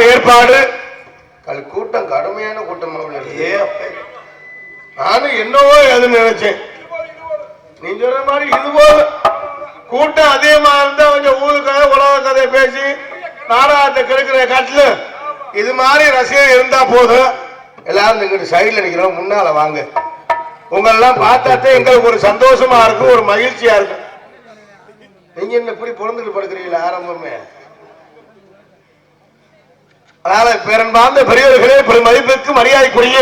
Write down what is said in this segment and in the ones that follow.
சாப்பாடு ஏற்பாடு. அது கூட்டம் கடுமையான கூட்டம் நானும் என்னவோ எது நினைச்சேன். நீ சொல்ற மாதிரி இது போல கூட்டம் அதிகமா இருந்தா கொஞ்சம் ஊரு கதை உலக கதை பேசி நாடகத்தை கெடுக்கிற காட்டுல இது மாதிரி ரசிகர் இருந்தா போதும். எல்லாரும் இங்கிட்டு சைடுல நிக்கிறோம் முன்னால வாங்க. உங்களெல்லாம் பார்த்தாத்தே எங்களுக்கு ஒரு சந்தோஷமா இருக்கும் ஒரு மகிழ்ச்சியா இருக்கும். நீங்க என்ன இப்படி பிறந்துட்டு படுக்கிறீங்களா ஆரம்பமே? அதனால பேரன்பார்ந்த பெரியவர்களே பெரும் மதிப்புக்கு மரியாதைக்குரிய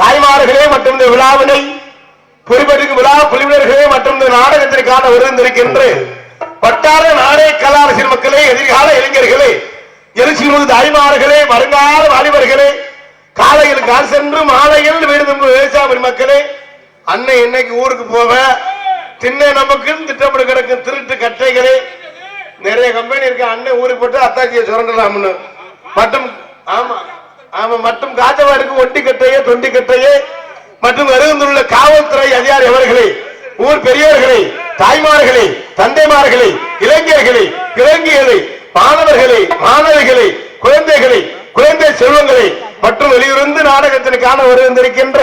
தாய்மார்களே மற்றும் இந்த விழாவினை பொறுப்பெடுக்கும் விழா குழுவினர்களே மற்றும் இந்த நாடகத்திற்கான விருந்திருக்கின்ற வட்டார நாடக கலாரசின் மக்களே எதிர்கால இளைஞர்களே எழுச்சிமுது தாய்மார்களே வருங்கால வாலிபர்களே காலையில் கால் சென்று மாலையில் வீடு விவசாய மக்களே அன்னை என்னைக்கு ஊருக்கு போவ திண்ணை நமக்குன்னு திட்டமிட்டு கிடக்கும் திருட்டு கட்டைகளே நிறைய கம்பெனி இருக்கு அண்ணன் ஊருக்கு போட்டு அத்தாச்சியை சுரண்டலாம்னு. மற்றும் ஆமா ஆமா மட்டும் காஜவாடுக்கு ஒட்டி கட்டையே தொண்டி கட்டையே மற்றும் வருகின்றுள்ள காவல்துறை அதிகாரி அவர்களே ஊர் பெரியவர்களே தாய்மார்களே தந்தைமார்களே இளைஞர்களே இளைஞர்களே மாணவர்களே மாணவிகளே குழந்தைகளே குழந்தை செல்வங்களே மற்றும் வெளியிருந்து நாடகத்திற்கான வருகின்றிருக்கின்ற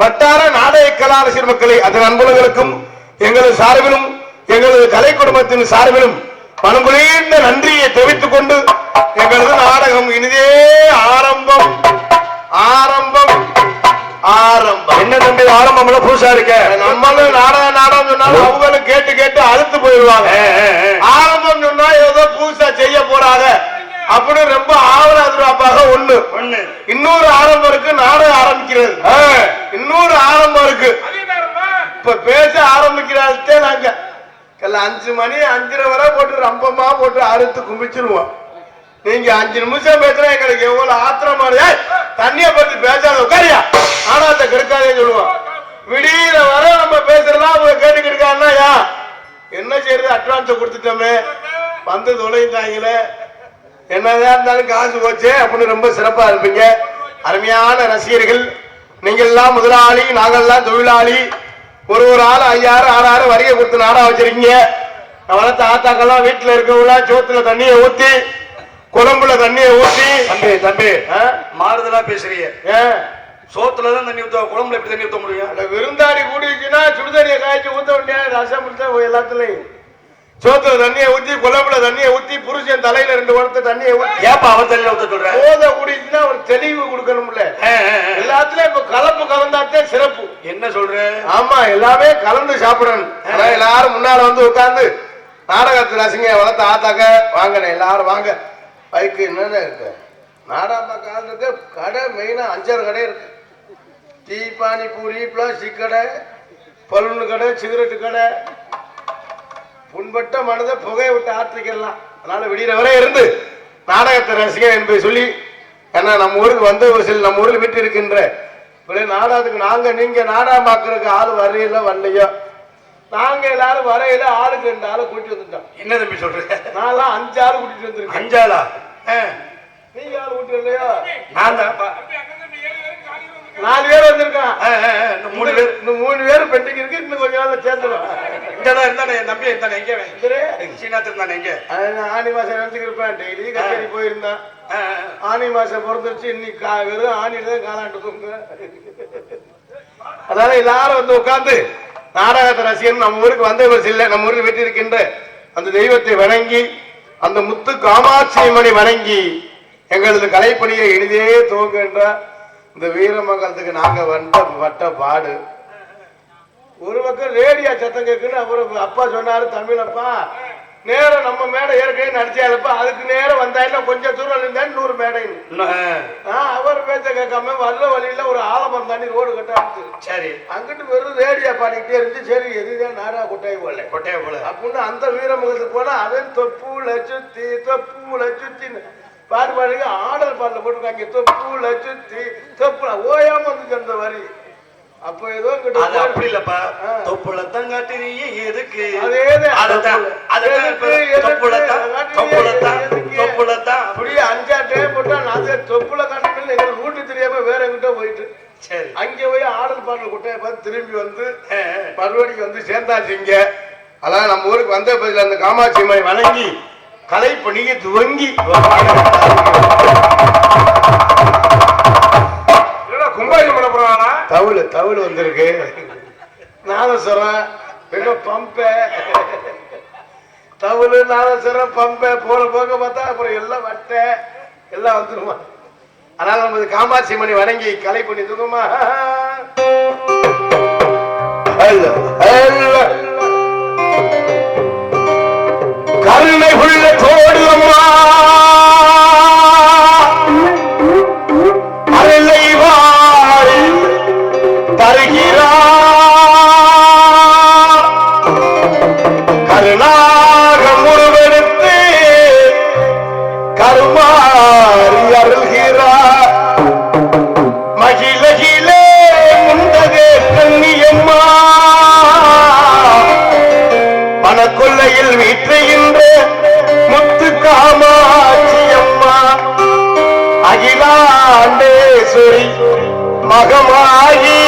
வட்டார நாடக கலாரசியர் மக்களை அதன் அன்புலங்களுக்கும் எங்களது சார்பிலும் எங்களது கலை குடும்பத்தின் சார்பிலும் மனங்குளிர்ந்த நன்றியை தெரிவித்துக் கொண்டு எங்களது நாடகம் இனிதே ஆரம்பம். ஆரம்பம். ஆரம்பம். என்ன தம்பி ஆரம்பம்ல புதுசா இருக்க? நம்மளும் நாடக நாடகம் சொன்னாலும் அவங்களும் கேட்டு கேட்டு அழுத்து போயிடுவாங்க. ஆரம்பம் சொன்னா ஏதோ புதுசா செய்ய போறாங்க. அப்படின்னு ரொம்ப ஆவலாதுராப்பாக ஒண்ணு. ஒண்ணு. இன்னொரு ஆரம்பம் இருக்கு நாடகம் ஆரம்பிக்கிறது. இன்னொரு ஆரம்பம் இருக்கு. இப்ப பேச ஆரம்பிக்கிறாள்தே நாங்க எல்லாம் அஞ்சு மணி அஞ்சரை வரை போட்டு ரம்பமா போட்டு அறுத்து கும்பிச்சிருவோம் நீங்க அஞ்சு நிமிஷம் பேசுறா எங்களுக்கு எவ்வளவு ஆத்திரமா இருக்கு. தண்ணிய பத்தி பேசாத உட்காரியா? ஆனாத்த கெடுக்காதே சொல்லுவோம். விடியிற வர நம்ம பேசுறதா அவங்க கேட்டுக்கிட்டு இருக்காங்கன்னா என்ன செய்யறது? அட்வான்ஸ் கொடுத்துட்டோமே. வந்து தொலைந்தாங்களே என்னதான் இருந்தாலும் காசு போச்சு அப்படின்னு ரொம்ப சிறப்பா இருப்பீங்க. அருமையான ரசிகர்கள். நீங்கள்லாம் முதலாளி நாங்கள்லாம் தொழிலாளி. ஒரு ஒரு ஆள் ஐயாயிரம் ஆறாயிரம் வரியை கொடுத்து நாடா வச்சிருக்கீங்க. வளர்த்த ஆத்தாக்கெல்லாம் வீட்டுல இருக்கவங்கள சோத்துல தண்ணியை ஊத்தி குழம்புல தண்ணியை ஊத்தி. தம்பி தம்பி? மாறுதலா பேசுறீங்க. சோத்துல தான் தண்ணி ஊத்த குழம்புல எப்படி தண்ணி ஊத்த முடியும்? விருந்தாடி கூடிச்சுன்னா சுடுதண்ணியை காய்ச்சி ஊத்த வேண்டிய ரசம் எல்லாத்துலயும். சோத்துல தண்ணியை ஊத்தி குழம்புல தண்ணியை ஊத்தி புருஷன் தலையில ரெண்டு குடத்தை தண்ணியை ஊத்தி. ஏப்பா அவன் தண்ணியில ஊத்த சொல்ற? போத குடிச்சுன்னா ஒரு தெளிவு கொடுக்கணும்ல. எல்லாத்துலயும் இப்ப கலப்பு கலந்தாத்தே சிறப்பு. என்ன சொல்ற? ஆமா எல்லாமே கலந்து சாப்பிடணும். அதான் எல்லாரும் முன்னால வந்து உட்கார்ந்து நாடகத்து ரசிங்க வளர்த்த ஆத்தாக்க வாங்கண்ணே எல்லாரும் வாங்க. பைக்கு என்னென்ன இருக்கு? நாடாப்பா கால் இருக்கு. கடை மெயினா அஞ்சரை கடை இருக்கு. டீ பானிபூரி பிளாஸ்டிக் கடை பலூன் கடை சிகரெட்டு கடை. புண்பட்ட மனதை புகையை விட்டு ஆற்றிக்கலாம். அதனால விடிகிற வரை இருந்து நாடகத்தை ரசிக என்பதை சொல்லி ஏன்னா நம்ம ஊருக்கு வந்த சில நம்ம ஊரில் விட்டு இருக்கின்ற நாடகத்துக்கு நாங்க நீங்க நாடகம் பார்க்கறதுக்கு ஆள் வரையில வரலையோ? நாங்க எல்லாரும் வரையில ஆளுக்கு ரெண்டு ஆளை கூட்டிட்டு வந்துட்டோம். என்ன தம்பி சொல்ற? நான்லாம் அஞ்சு ஆள் கூட்டிட்டு வந்திருக்கேன். அஞ்சாளா நீங்க ஆள் கூட்டிட்டு வரலையோ? நான் நாலு பேர் வந்திருக்கான் மூணு பேர். இன்னும் மூணு பேர் பெண்டிங் இருக்கு. இன்னும் கொஞ்ச நாள்ல சேர்ந்துடும் இங்கதான் இருந்தானே என் தம்பி இருந்தானே எங்க இருந்தானே எங்க? ஆனி மாசம் நினைச்சுட்டு இருப்பேன். டெய்லி கச்சேரி போயிருந்தேன் ஆ, ஆ. ஆனி மாசம் பிறந்துருச்சு இன்னைக்கு வெறும் ஆணில தான் காலாண்டு தூங்க. அதனால எல்லாரும் வந்து உட்கார்ந்து நாடகத்தை ரசிகன் நம்ம ஊருக்கு வந்தவர் இல்லை நம்ம ஊரில் வெற்றி இருக்கின்ற அந்த தெய்வத்தை வணங்கி அந்த முத்து காமாட்சி மணி வணங்கி எங்களது கலைப்பணியை எளிதே துவங்குகின்ற இந்த வீரமங்கலத்துக்கு நாங்க வந்த வட்ட பாடு. ஒரு பக்கம் ரேடியோ சத்தம் கேட்குன்னு அப்புறம் அப்பா சொன்னாரு தமிழப்பா நேரம் நம்ம மேடை ஏற்கனவே நடிச்சாலப்பா அதுக்கு நேரம் வந்தாயில கொஞ்சம் தூரம் இருந்தா நூறு மேடைன்னு. அவர் பேச்ச கேட்காம வர்ற வழியில ஒரு ஆலமரம் தாண்டி ரோடு கட்ட ஆரம்பிச்சு. சரி. அங்கிட்டு வெறும் ரேடியோ பாடிக்கிட்டே இருந்துச்சு சரி எதுதான் நாடா கொட்டாய் போல. கொட்டையா போல. அப்படின்னு அந்த வீரமுகத்துக்கு போனா அவன் தொப்புல சுத்தி தொப்புல சுத்தி பாட்டு பாடுங்க ஆடல் பாடல போட்டுருக்காங்க தொப்புல சுத்தி தொப்புல ஓயாம வந்துச்சு அந்த வரி. அப்போ ஏதோ அது அப்படி இல்லப்பா. தொப்புளத்தான் காட்டுறீங்க எதுக்கு? அததான். தொப்புளத்தான். தொப்புளத்தான். தொப்புளத்தான். அப்படியே அஞ்சா டைம் போட்டா நான் தொப்புள காட்டுறேன்னு எங்களுக்கு ரூட்டு தெரியாம வேற எங்கிட்ட போயிட்டு. சரி. அங்க போய் ஆடல் பாடல் குட்டையை திரும்பி வந்து மறுபடிக்கு வந்து சேர்ந்தாச்சு இங்க. அதான் நம்ம ஊருக்கு வந்த பதில் அந்த காமாட்சி அம்மை வணங்கி கலை பணியை துவங்கி. தவுள் தவுள் வந்திருக்கு. நாதஸ்வரம் என்ன பம்பை. தவுள் நாதஸ்வரம் பம்பை போல போக பார்த்தா அப்புறம் எல்லாம் வட்டை எல்லாம் வந்துருமா? அதனால நமது காமாட்சி மணி வணங்கி கலை பண்ணி தூங்குமா ஹலோ ஹலோ. ভাই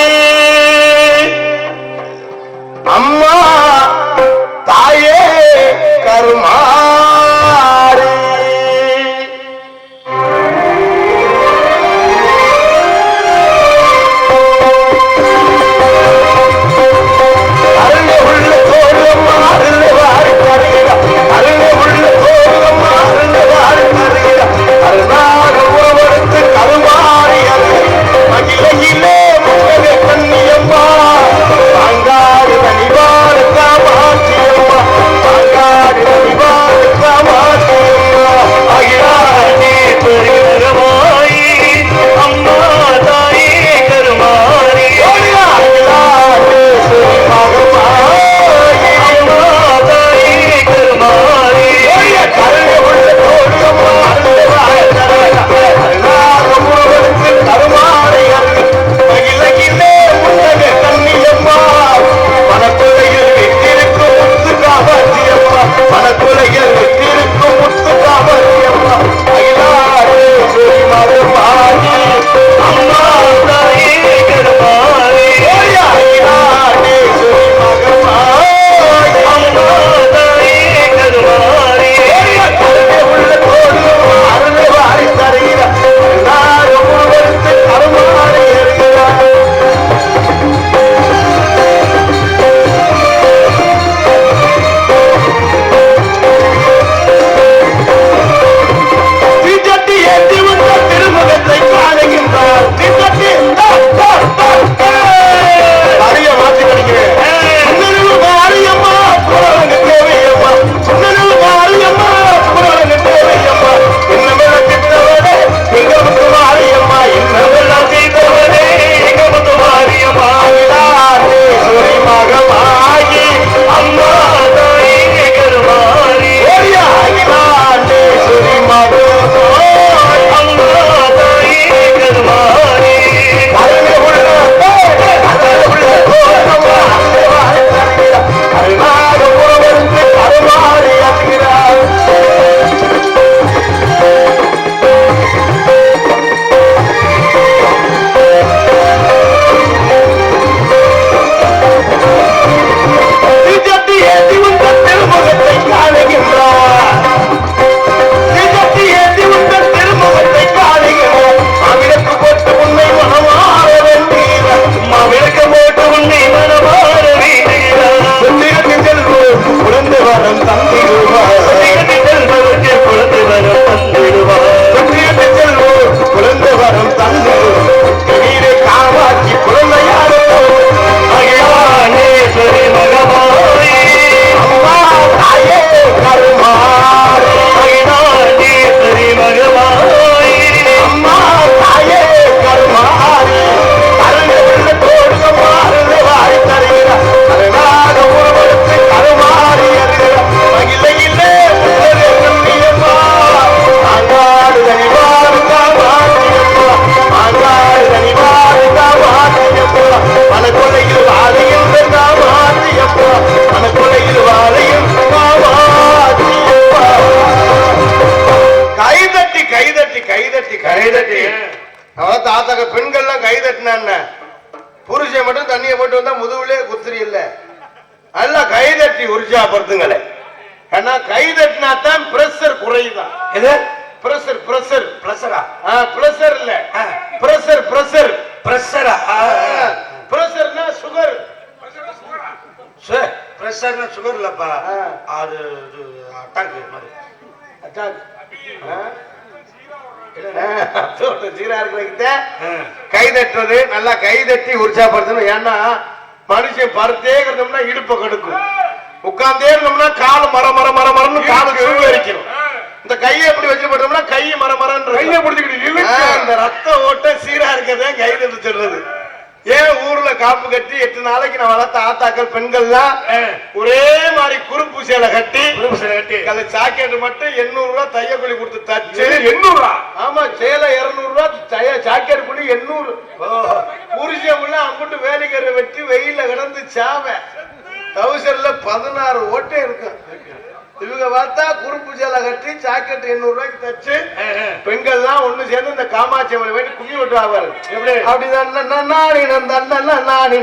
எது? Pressure pressure. பிரஷரா? பிரஷர் இல்ல. ஆ. Pressure pressure. பிரஷரா? பிரஷர்னா சுகர். பிரஷர்னா சுகர்? இல்லப்பா. ஆ. அது அட்டாக் மாதிரி. ஜீரா இருக்கிற ஆ. கை தட்டுறது நல்லா கை தட்டி உற்சாகப்படுத்தணும். ஏன்னா மனுஷன் பருத்தே இருந்தோம்னா இடுப்பை கெடுக்கும். உட்கார்ந்தே இருந்தோம்னா கால் மர மர மர மரம்னு காலு சுருங்க அரிக்கணும் இந்த கையை எப்படி வச்சு போட்டோம்னா கை மர மரன்ற கையை பிடிச்சிக்கிட்டு. இந்த ரத்த ஓட்டம் சீரா இருக்கதே கை தட்டு சொல்றது ஏன் ஊர்ல காப்பு கட்டி எட்டு நாளைக்கு நான் வளர்த்த ஆத்தாக்கள் பெண்கள்லாம். ஒரே மாதிரி குறுப்பு சேலை கட்டி குறுப்பு சேலை கட்டி. அந்த ஜாக்கெட் மட்டும் எண்ணூறு ரூபாய் தையக்கூலி கொடுத்து தச்சு எண்ணூறா ஆமா சேலை இருநூறு ரூபாய் தய ஜாக்கெட் கூலி எண்ணூறு. புரிஞ்சவங்கள அம்புட்டு வேலைக்கரை வெட்டி வெயில கிடந்து சாவ டவுசர்ல பதினாறு ஓட்டை இருக்கும் இவங்க பார்த்தா குறுப்பு சேலை கட்டி ஜாக்கெட் எண்ணூறு ரூபாய்க்கு தச்சு ஆ. பெண்கள்லாம் ஒண்ணு சேர்ந்து இந்த காமாட்சி அம்மனை வேண்டி கும்மி விட்டுவாரு எப்படி? அப்படிதான் நன்னாடினம் தன்னன்னாடி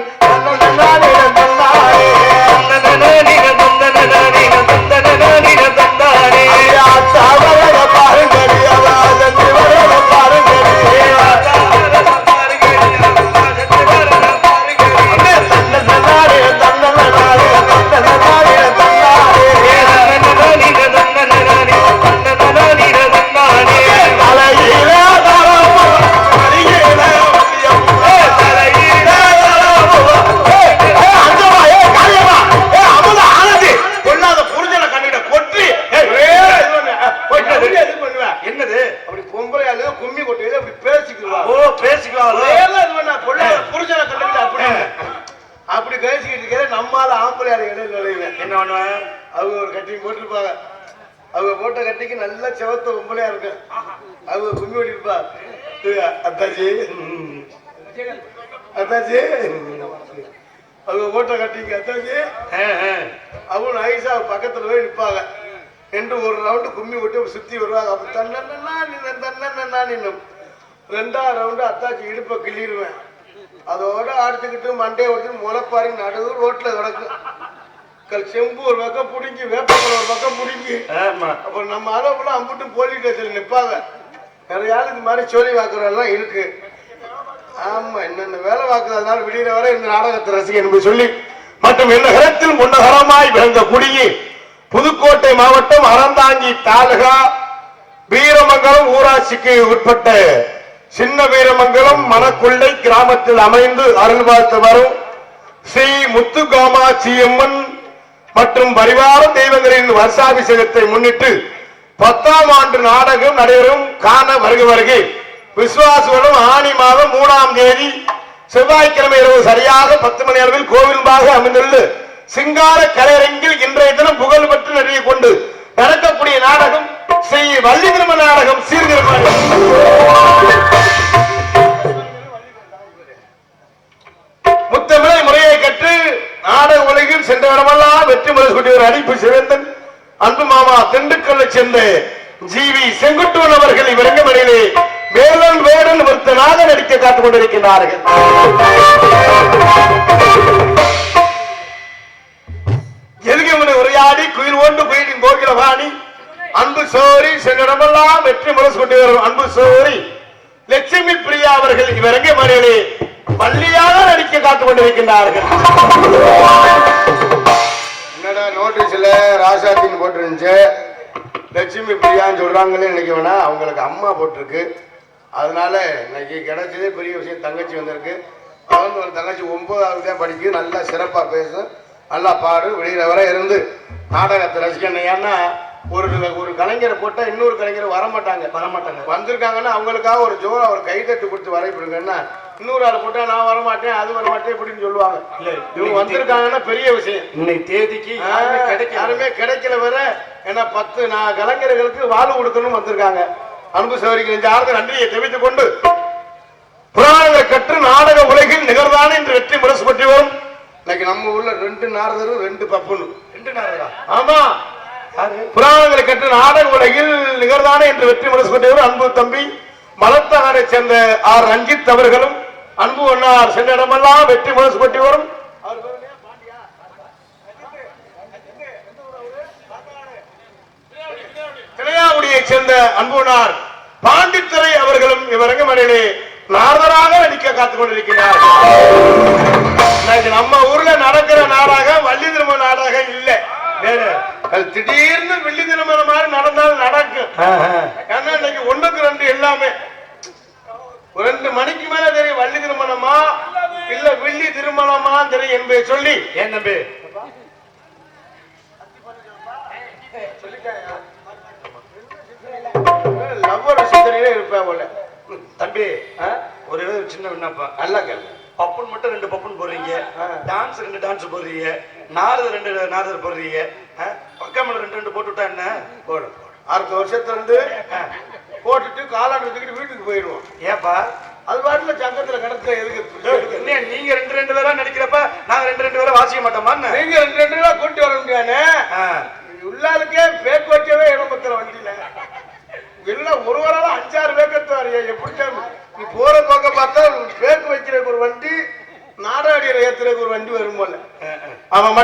அத்தாச்சி. அத்தாச்சி. அவங்க போட்ட கட்டிக்கு அத்தாச்சி. அவங்க ஐசா பக்கத்துல போய் நிற்பாங்க என்று ஒரு ரவுண்டு கும்மி விட்டு சுத்தி வருவாங்க. அப்ப தன்னா நின்னு தன்னா நின்னும் ரெண்டாவது ரவுண்டு அத்தாச்சி இடுப்பை கிள்ளிடுவேன். அதோட அடிச்சுக்கிட்டு மண்டையை வச்சு முளைப்பாரி நடுவு ரோட்ல கிடக்கு. கல் செம்பு ஒரு பக்கம் பிடிங்கி வேப்பங்கள் ஒரு பக்கம் பிடிங்கி. அப்புறம் நம்ம அளவுல அம்புட்டு போலீஸ் ஸ்டேஷன்ல நிப்பாங்க. நிறைய ஆள் இந்த மாதிரி சொல்லி வாக்குறதெல்லாம் இருக்கு. ஆமா என்னென்ன வேலை வாக்குறதுனால விடியிற வரை இந்த நாடகத்தை ரசிக என்பது சொல்லி மற்றும் இந்த கரத்தில் முன்னகரமாய் விளங்க குடியே புதுக்கோட்டை மாவட்டம் அறந்தாங்கி தாலுகா வீரமங்கலம் ஊராட்சிக்கு உட்பட்ட சின்ன வீரமங்கலம் மணக்குள்ளை கிராமத்தில் அமைந்து அருள் பார்த்து வரும் ஸ்ரீ முத்துகாமாட்சி அம்மன் மற்றும் பரிவார தெய்வங்களின் வருஷாபிஷேகத்தை முன்னிட்டு பத்தாம் ஆண்டு நாடகம் நடைபெறும் காண வருக வருகை. விசுவாசுகளும் ஆணி மாதம் மூணாம் தேதி செவ்வாய்க்கிழமை இரவு சரியாக பத்து மணி அளவில் கோவில்பாக அமைந்துள்ள சிங்கார கலையரங்கில் இன்றைய தினம் புகழ் பெற்று நடிகை கொண்டு நடக்கக்கூடிய நாடகம் ஸ்ரீ வள்ளி திரும்ப நாடகம் சீர்திருமணம் முத்தமிழை முறையை கற்று நாடக உலகில் சென்ற இடமெல்லாம் வெற்றி முறை சுட்டி ஒரு அடிப்பு சிவந்தன். அன்பு மாமா திண்டுக்கல்லை சேர்ந்த ஜிவி செங்குட்டுவன் அவர்கள் இவ்விரங்கமணியிலே வேலன் வேடன் ஒருத்தனாக நடிக்க காத்துக் கொண்டிருக்கின்றார்கள். எதுகமனை உரையாடி குயில் ஓண்டு குயிலின் கோகில வாணி? அன்பு சோரி சென்னிடமெல்லாம் வெற்றி முரசு கொண்டு வரும் அன்பு சோரி. லட்சுமி பிரியா அவர்கள் இவரங்க மறையிலே பள்ளியாக நடிக்க காத்துக் கொண்டிருக்கின்றார்கள். என்னடா நோட்டீஸ்ல ராசாத்தின் போட்டிருந்துச்சு? லட்சுமி பிரியான்னு சொல்றாங்களே இன்னைக்கு வேணா அவங்களுக்கு அம்மா போட்டிருக்கு. அதனால இன்னைக்கு கிடைச்சதே பெரிய விஷயம். தங்கச்சி வந்திருக்கு. அவங்க ஒரு தங்கச்சி ஒன்பதாவது தான் படிக்குது. நல்லா சிறப்பா பேசும் நல்லா பாடு. வெளியில வர இருந்து நாடகத்தை ரசிக்கணும். ஏன்னா ஒரு ஒரு கலைஞரை போட்டா இன்னொரு கலைஞர் வர மாட்டாங்க வர மாட்டாங்க வந்திருக்காங்கன்னா அவங்களுக்காக ஒரு ஜோரா ஒரு கைதட்டு கொடுத்து வரைப்பிடுங்கன்னா இன்னொரு ஆள் போட்டா நான் வர மாட்டேன் அது வர மாட்டேன் இப்படின்னு சொல்லுவாங்க. இவங்க வந்திருக்காங்கன்னா பெரிய விஷயம். இன்னைக்கு தேதிக்கு யாருமே கிடைக்கல. வேற ஏன்னா பத்து நான் கலைஞர்களுக்கு வாழ்வு கொடுக்கணும் வந்திருக்காங்க. அன்பு சௌரிக்கு இந்த ஆறுக்கு நன்றியை தெரிவித்துக் கொண்டு புராணங்களை கற்று நாடக உலகில் நிகழ்தான் என்று வெற்றி முரசு பற்றி வரும். இன்னைக்கு நம்ம ஊர்ல ரெண்டு நாரதரும் ரெண்டு பப்புனும் ரெண்டு நாளா ஆமா. புராணங்களை கற்று நாடக உலகில் நிகழ்தானே என்று வெற்றி முரசு பெற்றவர் அன்பு தம்பி மலத்தகரை சேர்ந்த ஆர். ரஞ்சித் அவர்களும் அன்பு அண்ணார் சென்ற இடமெல்லாம் வெற்றி முரசு பெற்று வரும். இளையாவுடியைச் சேர்ந்த அன்புனார் பாண்டித்துறை அவர்களும் இவ்வரங்கமனையிலே நாரதராக நடிக்க காத்துக் கொண்டிருக்கிறார். நம்ம ஊர்ல நடக்கிற நாடகம் வள்ளி திருமண நாடகம் இல்ல. திடீர்னு வெள்ளி திருமணம் மாதிரி நடந்தாலும் நடக்கும். ஏன்னா இன்னைக்கு ஒண்ணுக்கு ரெண்டு எல்லாமே. ரெண்டு மணிக்கு மேல தெரியும் வள்ளி திருமணமா? இல்ல வெள்ளி திருமணமா தெரியும் என்பதை சொல்லி. ஏன் தம்பி? இருப்பேன் போல. தம்பி? ஒரு சின்ன விண்ணப்பம். நல்லா கேள்வி. பப்புன் மட்டும் ரெண்டு பப்புன் போடுறீங்க. டான்ஸ் ரெண்டு டான்ஸ் போடுறீங்க. நாரதர் ரெண்டு நாரதர் போடுறீங்க? பக்கமல ரெண்டு ரெண்டு போட்டு விட்டா என்ன போடும் அடுத்த வருஷத்துல இருந்து போட்டுட்டு காலாண்டு வச்சுக்கிட்டு வீட்டுக்கு போயிடுவோம். ஏப்பா? அது பாட்டுல சங்கத்துல கிடக்க எதுக்கு? என்ன நீங்க ரெண்டு ரெண்டு பேரா நடிக்கிறப்ப நாங்க ரெண்டு ரெண்டு பேரா வாசிக்க மாட்டோமா? நீங்க ரெண்டு ரெண்டு பேரா கூட்டி வர முடியானே ஆ. உள்ளாளுக்கே பேக் வைக்கவே இடம் பத்திர வண்டியில. எல்லாம் ஒரு வாரம் அஞ்சாறு பேக்கத்து வரைய? எப்படி நீ போற பக்கம் பார்த்தா பேக் வைக்கிறதுக்கு ஒரு வண்டி நாடாடியில ஏத்துறதுக்கு ஒரு வண்டி வரும் போல. அவன்